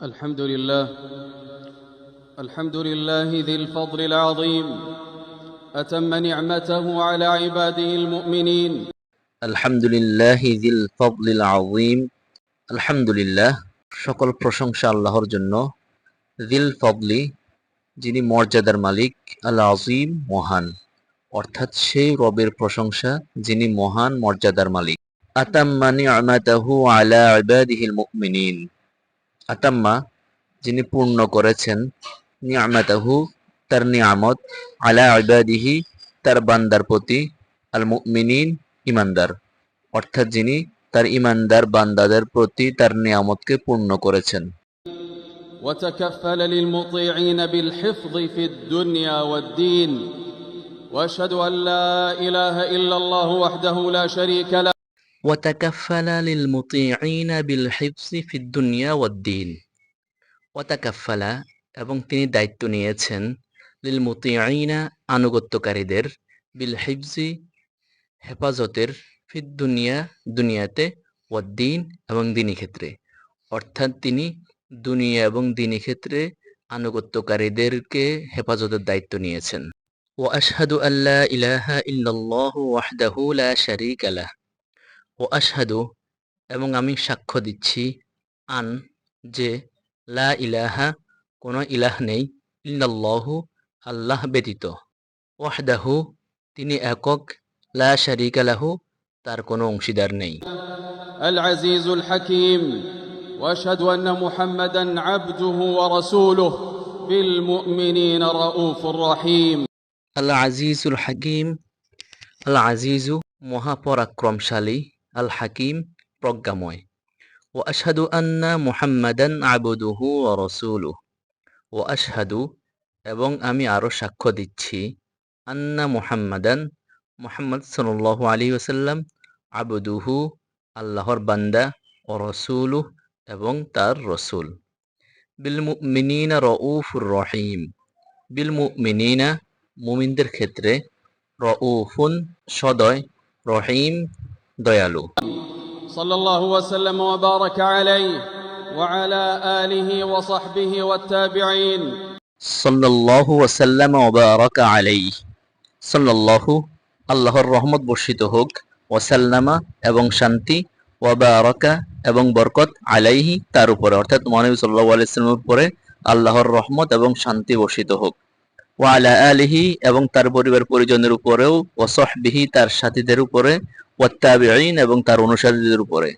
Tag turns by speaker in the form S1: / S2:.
S1: الحمد لله الحمد لله ذي الفضل العظيم اتم نعمته على عباده المؤمنين
S2: আলহামদুলিল্লাহ জিল ফদলিল আযীম আলহামদুলিল্লাহ সকল প্রশংসা আল্লাহর জন্য জিল ফদলি যিনি মর্যাদার মালিক আল আজিম মহান অর্থাৎ সেই রবের প্রশংসা যিনি মহান মর্যাদার মালিক আতাম্মা নি'মাতাহু আলা ইবাদিহিল মুমিনিন আতাম্মা যিনি পূর্ণ করেছেন নি'মাতাহু তার নিয়ামত আলা ইবাদিহি তার বান্দার প্রতি আল মুমিনিন ইমানদার অর্থাৎ যিনি তার ইমানদার বান্দাদের প্রতি তার নিয়ামতকে পূর্ণ করেছেন
S1: وتكفل للمطيعين بالحفظ في الدنيا والدين واشهد ان لا اله الا الله وحده لا شريك له
S2: দুনিয়া এবং তিনি দায়িত্ব নিয়েছেন লিল আইনা আনুগত্যকারীদের বিল হিফজি হেফাজতের ফিদ্দুনিয়া দুনিয়াতে ওয়দ্দিন এবং দিনী ক্ষেত্রে। অর্থাৎ তিনি দুনিয়া এবং দিনী ক্ষেত্রে আনুগত্যকারীদেরকে হেফাজতের দায়িত্ব নিয়েছেন। ওয়া আল্লাহ ইলাহা ইল্লাল্লাহু ওয়াহদাহু লা শারীকা লাহ। ও আশহাদু এবং আমি সাক্ষ্য দিচ্ছি আন যে লা ইলাহা কোনো ইলাহ নেই ইল্লাল্লাহু আল্লাহ ব্যতীত ওয়াহদাহু তিনি একক লা শারীকা লাহু তার কোনো অংশীদার নেই
S1: العزيز الحكيم واشهد ان محمدا عبده ورسوله بالمؤمنين رؤوف رحيم
S2: আল আজিজুল হাকিম আল আজিজু মহাপরাক্রমশালী আল হাকিম প্রজ্ঞাময়। ও আশহাদু আন্না মুহাম্মাদান আবুদুহু ও রসুলু ও আশহাদু, এবং আমি আরও সাক্ষ্য দিচ্ছি, আন্না মুহাম্মাদান মুহাম্মদ সাল্লাল্লাহু আলী ওসাল্লাম আবুদুহু আল্লাহর বান্দা ও রসুলু এবং তার রসুল। বিল মুমিনিনা রউফুর রহিম। বিল মুমিনিনা মুমিনদের ক্ষেত্রে রউফুন সদয়, রহিম দয়ালু।
S1: সাল্লাল্লাহু ওয়াসাল্লাম ওয়া বারাকা আলিহি ওয়া
S2: সাহবিহি ওয়াত তাবিঈন। আলাইহি। সাল্লাল্লাহু আল্লাহর রহমত বর্ষিত হোক ওয়াসাল্লামা এবং শান্তি ওয়া এবং বরকত আলাইহি তার উপরে। অর্থাৎ মহানবী সাল্লাল্লাহু আলাইহি সাল্লামের উপরে আল্লাহর রহমত এবং শান্তি বর্ষিত হোক। ওয়া আলা আলিহি এবং তার পরিবার পরিজনের উপরেও, ওয়া সাহবিহি, তার সাথীদের উপরে ওয়াত্তাবিঈন এবং তার অনুসারীদের উপরে।